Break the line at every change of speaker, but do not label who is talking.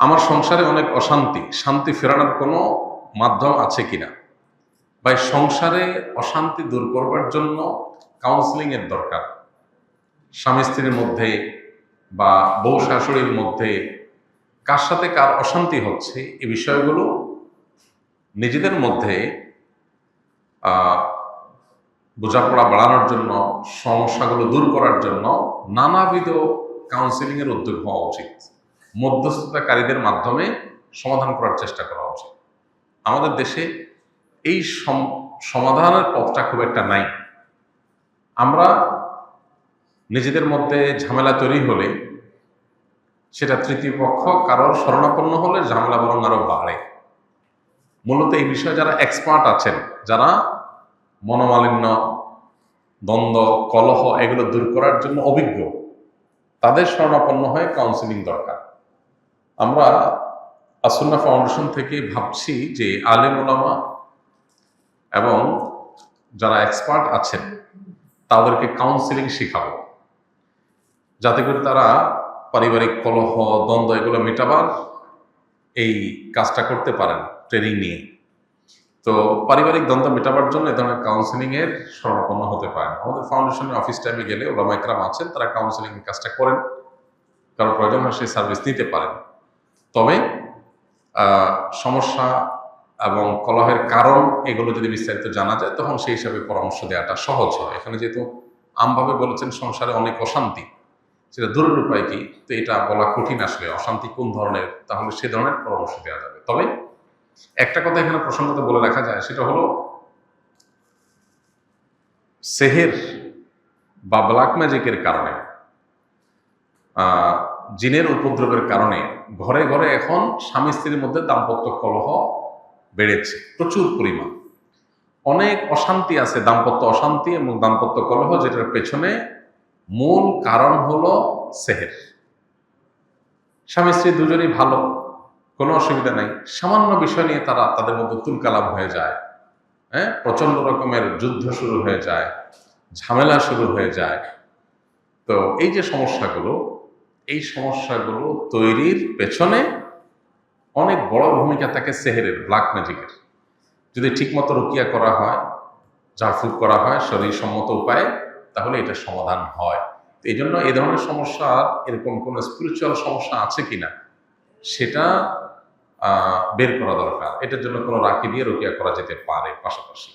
আমার সংসারে অনেক অশান্তি, শান্তি ফেরানোর কোনো মাধ্যম আছে কিনা? বা সংসারে অশান্তি দূর করবার জন্য কাউন্সিলিং এর দরকার। স্বামী স্ত্রীর মধ্যে বা বউ শাশুড়ির মধ্যে কার সাথে কার অশান্তি হচ্ছে এই বিষয়গুলো নিজেদের মধ্যে বোঝাপড়া বাড়ানোর জন্য, সমস্যাগুলো দূর করার জন্য নানাবিধ কাউন্সিলিং এর উদ্যোগ হওয়া উচিত। মধ্যস্থতাকারীদের মাধ্যমে সমাধান করার চেষ্টা করা উচিত। আমাদের দেশে এই সম- সমাধানের পথটা খুব একটা নাই। আমরা নিজেদের মধ্যে ঝামেলা তৈরি হলে, সেটা তৃতীয় পক্ষ কারোর শরণাপন্ন হলে ঝামেলা বরং আরও বাড়ে। মূলত এই বিষয়ে যারা এক্সপার্ট আছেন, যারা মনোমালিন্য, দ্বন্দ্ব, কলহ এগুলো দূর করার জন্য অভিজ্ঞ, তাদের শরণাপন্ন হয়ে কাউন্সিলিং দরকার। আমরা আসন্না ফাউন্ডেশন থেকে ভাবছি যে আলেম ওলামা এবং যারা এক্সপার্ট আছেন, তাদেরকে কাউন্সিলিং শেখাবো। যাতে করে তারা পারিবারিক কলহ, দ্বন্দ্ব এগুলো মেটাবার এই কাজটা করতে পারেন ট্রেনিং নিয়ে। তো পারিবারিক দ্বন্দ্ব মেটাবার জন্য এ ধরনের কাউন্সিলিং এর শরণাপন্ন হতে পারেন। আমাদের ফাউন্ডেশনের অফিস টাইমে গেলে ওলামা একরাম আছেন, তারা কাউন্সিলিং কাজটা করেন। কারও প্রয়োজন হয় সেই সার্ভিস নিতে পারেন। তবে সমস্যা এবং কলহের কারণ এগুলো যদি বিস্তারিত জানা যায়, তখন সেই হিসাবে পরামর্শ দেওয়াটা সহজ হয়। এখানে যেহেতু আমভাবে বলেছেন সংসারে অনেক অশান্তি, সেটা দূরের উপায় কি? তো এটা বলা কঠিন আসলে, অশান্তি কোন ধরনের? তাহলে সে ধরনের পরামর্শ দেওয়া যাবে। তবে, একটা কথা এখানে প্রসঙ্গত বলে রাখা যায়, সেটা হলো, সেহের বা ব্ল্যাক ম্যাজিকের কারণে জিনের উপদ্রবের কারণে ঘরে ঘরে এখন স্বামী স্ত্রীর মধ্যে দাম্পত্য কলহ বেড়েছে, প্রচুর পরিমাণ। অনেক অশান্তি আছে, দাম্পত্য অশান্তি এবং দাম্পত্য কলহ যেটার পেছনে মূল কারণ হলো সেহের। স্বামী স্ত্রী দুজনেই ভালো, কোনো অসুবিধা নাই। সামান্য বিষয় নিয়ে তারা তাদের মধ্যে তুলকালাম হয়ে যায় হ্যাঁ? প্রচণ্ড রকমের যুদ্ধ শুরু হয়ে যায়, ঝামেলা শুরু হয়ে যায়। তো এই যে সমস্যাগুলো এই সমস্যাগুলো তৈরির পেছনে অনেক বড় ভূমিকা থাকে সেহেরের, ব্ল্যাক ম্যাজিকের। যদি ঠিকমতো রুকিয়া করা হয় ঝাড়ফুঁক করা হয় শরীর সম্মত উপায়ে, তাহলে এটা সমাধান হয়। এই জন্য এই ধরনের সমস্যা, এরকম কোনো স্পিরিচুয়াল সমস্যা আছে কি না সেটা বের করা দরকার। এটার জন্য কোনো রাখি দিয়ে রুকিয়া করা যেতে পারে পাশাপাশি।